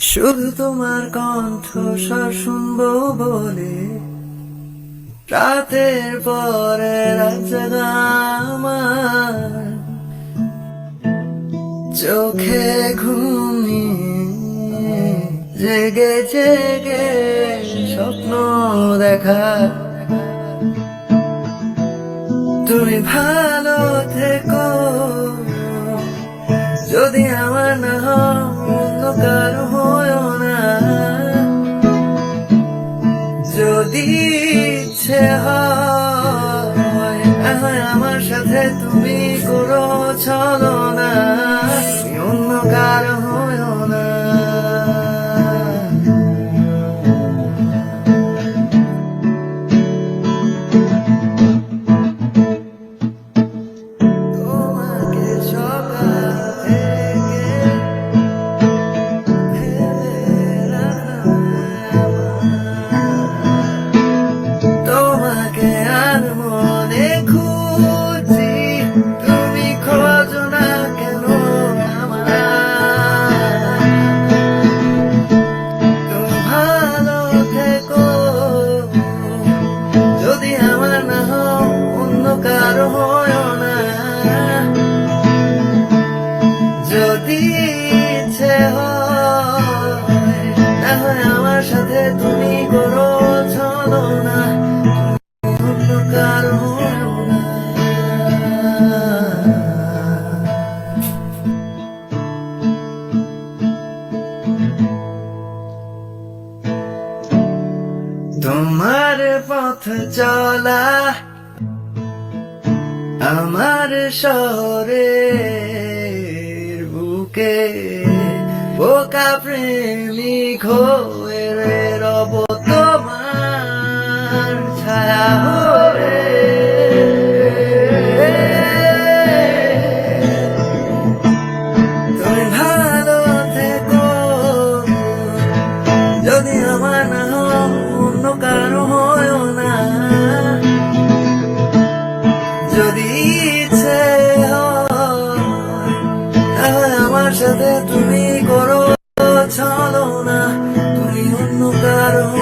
শুধু তোমার কণ্ঠস্বর শুনব বলে, রাতের পরে চোখে ঘুমি জেগে জেগে স্বপ্ন দেখা। তুমি ভালো থেকো আমার সাথে তুমি করো না। তোমার পথ চলা আমার শহরে বুকে বোকা প্রেমিক হোক ইচ্ছে আমার সাথে তুমি করো চলো না তুমি অন্য কারও